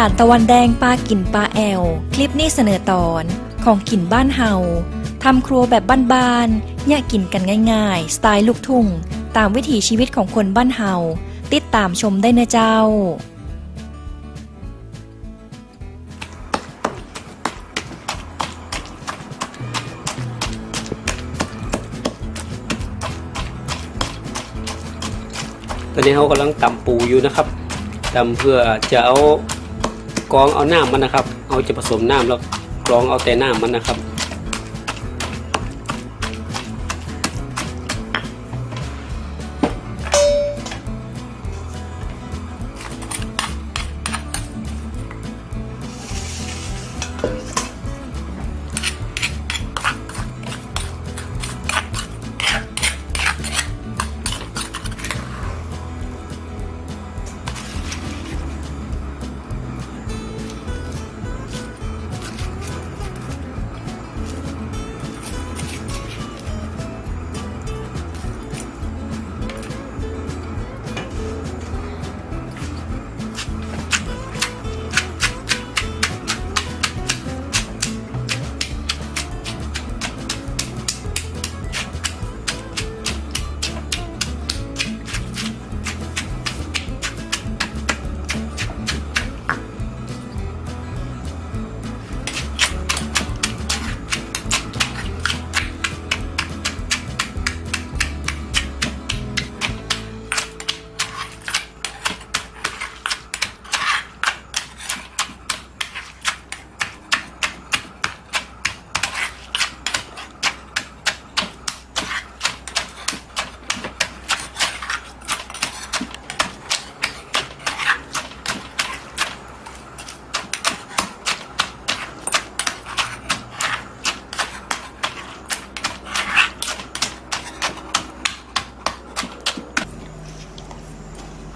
การตะวันแดงปลากินปลาแอล คลิปนี้เสนอตอนของกินบ้านเฮาทำครัวแบบบ้านๆอยากกินกันง่ายๆ สไตล์ลูกทุ่ง ตามวิถีชีวิตของคนบ้านเฮาติดตามชมได้นะเจ้า ตอนนี้เขากำลังตำปูอยู่นะครับตำเพื่อจะเอา กรองเอาน้ำมันนะครับ เอาจะผสมน้ำแล้วกรองเอาแต่น้ำมันนะครับ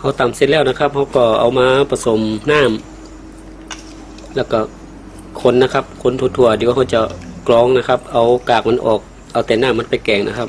เขาตำเสร็จแล้วนะครับเขาก็เอามาผสมน้ำแล้วก็คนนะครับคนถั่วๆเดี๋ยวเขาจะกรองนะครับ เอากากมันออก เอาแต่น้ำมันไปแกงนะครับ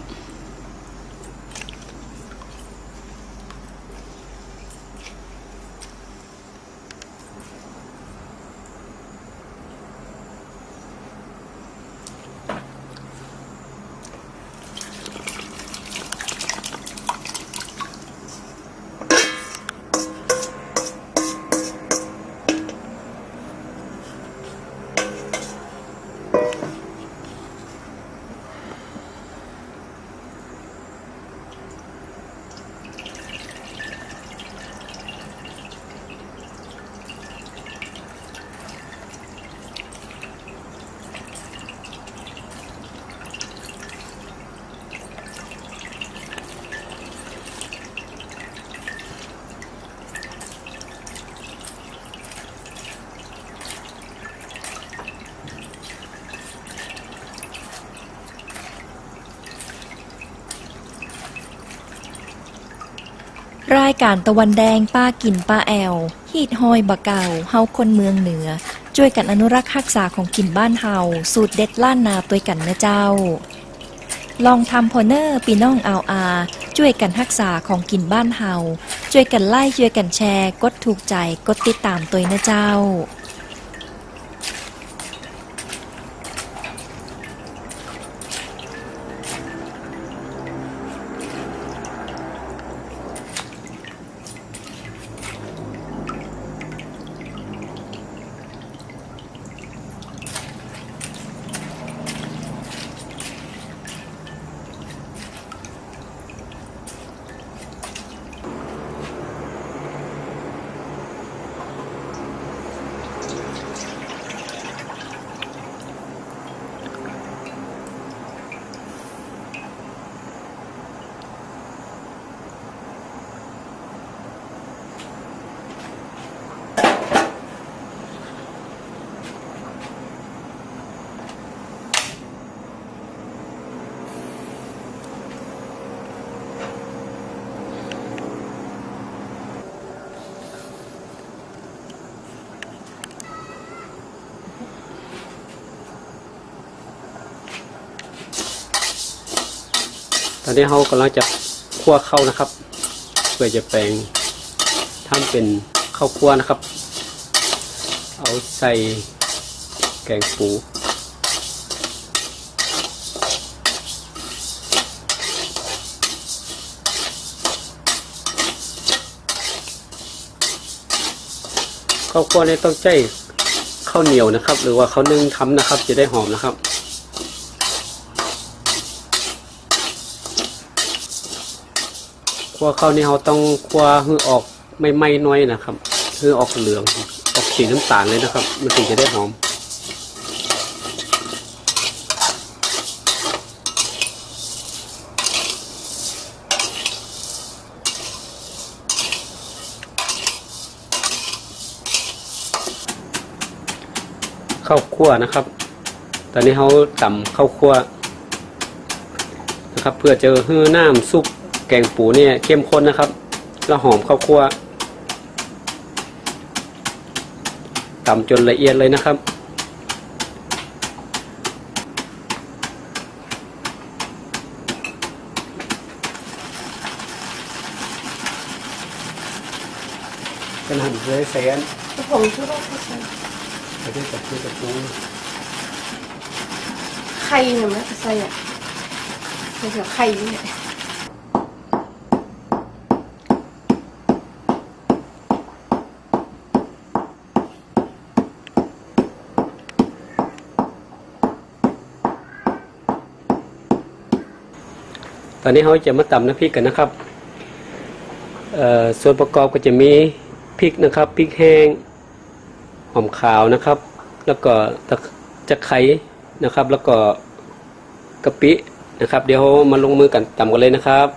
รายการตะวันแดงป้ากินป้าแอลฮีดหอยบะเก่าเฮาคนเมืองเหนือ ช่วยกันอนุรักษ์รักษาของกินบ้านเฮาสูตรเด็ดล้านนาตัวกันนะเจ้า ลองทำพอเนอร์ปีน้องเอาอา ช่วยกันรักษาของกินบ้านเฮาช่วยกันไล่ช่วยกันแชร์ กดถูกใจกดติดตามตัวนะเจ้า อนนี้เขากำลังจะคั่วข้าวนะครับ เพื่อจะแปลงทำเป็นข้าวคั่วนะครับ เอาใส่แกงปูข้าวคั่วเนี่ยต้องใช้ข้าวเหนียวนะครับ หรือว่าข้าวนึ่งทำนะครับ จะได้หอมนะครับ คั่วข้าวนี่เราต้องคั่วให้ออกไม่ไหม้น้อยนะครับให้ออกเหลืองออกสีน้ำตาลเลยนะครับ มันถึงจะได้หอม ข้าวคั่วนะครับ ตอนนี้เขาต่ำข้าวคั่วนะครับ เพื่อจะให้น้ำซุป แกงปูเนี่ยเข้มข้นนะครับ แล้วหอมข้าวคั่วต่ำจนละเอียดเลยนะครับ เป็นหั่นเลยแสนผมชื่อว่าใครไปด้วยกับเพื่อนกับปูใครเนี่ยมันใส่อะใส่เกี่ยวใครเนี่ย อนนี้เขาจะมาตำน้ำพริกกันนะครับส่วนประกอบก็จะมีพริกนะครับพริกแห้งหอมขาวนะครับ แล้วก็ตะจะไคร้นะครับ แล้วก็กะปินะครับ เดี๋ยวมาลงมือกันตำกันเลยนะครับ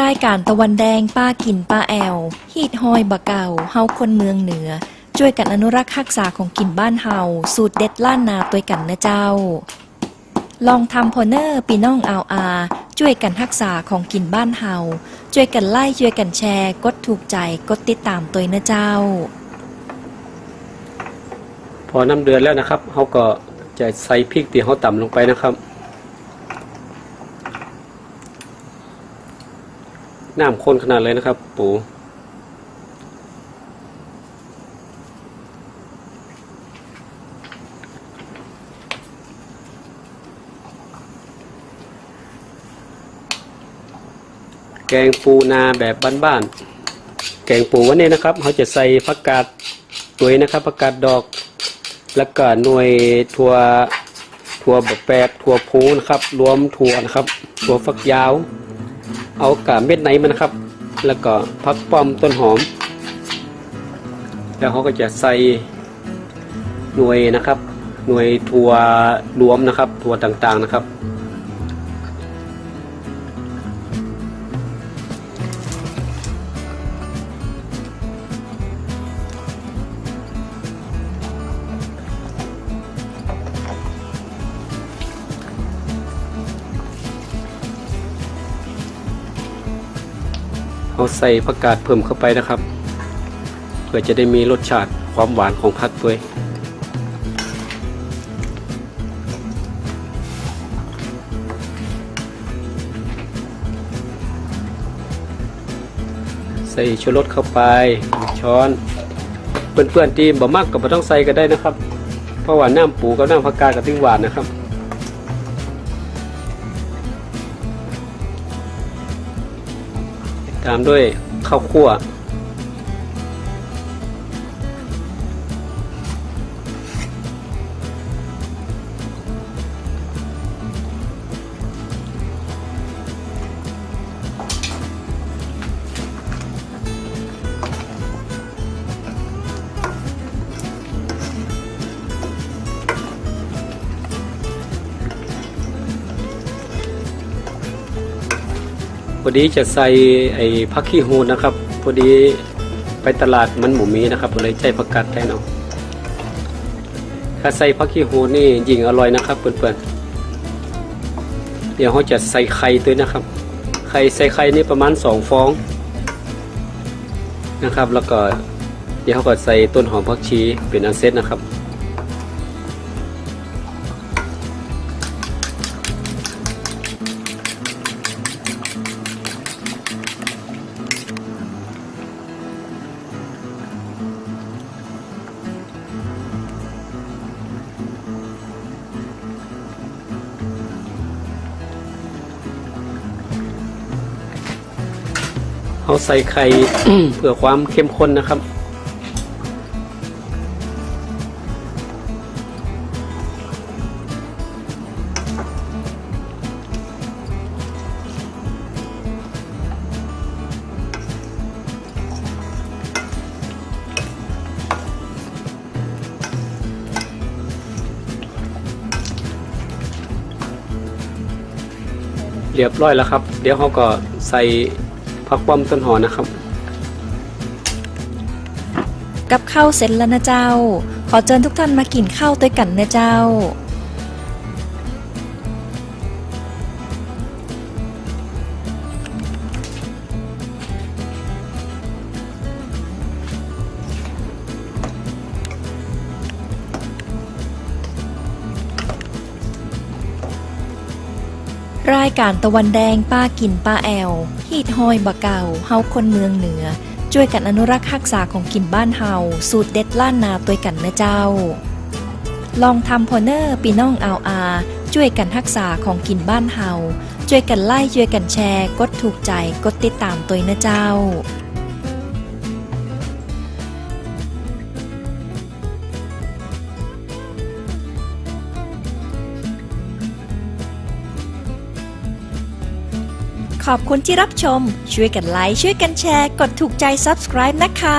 รายการตะวันแดงป้ากินป้าแอลฮีดฮอยบะเก่าเฮาคนเมืองเหนือ ช่วยกันอนุรักษ์รักษาของกินบ้านเฮาสูตรเด็ดล้านนาตัวกันนะเจ้า ลองทำพอเนอร์ปีน้องอาวอาช่วยกันรักษาของกินบ้านเฮาช่วยกันไล่ช่วยกันแชร์ กดถูกใจกดติดตามตัวนะเจ้า พอน้ำเดือดแล้วนะครับเขาก็จะใส่พริกที่เขาตำลงไปนะครับ น้ำข้นขนาดเลยนะครับ ปูแกงปูนาแบบบ้านๆ แกงปูวันนี้นะครับเขาจะใส่ผักกาดตัวนะครับผักกาดดอก แล้วก็หน่วยถั่วถั่วแบบแปบถั่วพูนะครับ รวมถั่วนะครับ ถั่วฝักยาว เอากาเม็ดไหนมันนะครับ แล้วก็พักป้อมต้นหอม แล้วเขาก็จะใส่หน่วยนะครับ หน่วยถั่วรวมนะครับถั่วต่างๆนะครับ เอาใส่ผักกาดเพิ่มเข้าไปนะครับ เพื่อจะได้มีรสชาติความหวานของผักด้วยใส่ชูรสเข้าไปช้อน เพื่อนๆที่บ่มักก็บ่ต้องใส่ก็ได้นะครับ เพราะว่าน้ำปูกับน้ำผักกาดก็ถึงหวานนะครับ ตามด้วยข้าวคั่ว อดีจะใส่ไอ้ผักขี้หูดนะครับ พอดีไปตลาดมันหมูมีนะครับเลยใช้ผักกาดแทนเอาถ้าใส่ผักขี้หูดนี่ยิ่งอร่อยนะครับเพื่อนๆเดี๋ยวเขาจะใส่ไข่ด้วยนะครับ ไข่ใส่ไข่นี่ประมาณสองฟองนะครับ แล้วก็เดี๋ยวเขาก็ใส่ต้นหอมผักชีเป็นอันเซตนะครับ เขาใส่ไข่ เพื่อความเข้มข้นนะครับ เรียบร้อยแล้วครับ เดี๋ยวเขาก็ใส่ ผักป้อมต้นหอนะครับ กับข้าวเสร็จแล้วนะเจ้า ขอเชิญทุกท่านมากินข้าวด้วยกันนะเจ้า รายการตะวันแดงป้ากินป้าแอลฮีดหอยบะเก่าเฮาคนเมืองเหนือ ช่วยกันอนุรักษ์รักษาของกินบ้านเฮาสูตรเด็ดล้านนาตัวกันนะเจ้า ลองทำพอเนอร์ปีน้องเอาอาช่วยกันรักษาของกินบ้านเฮาช่วยกันไล่ช่วยกันแชร์ กดถูกใจกดติดตามตัวนะเจ้า ขอบคุณที่รับชม ช่วยกันไลค์ช่วยกันแชร์ กดถูกใจ subscribe นะคะ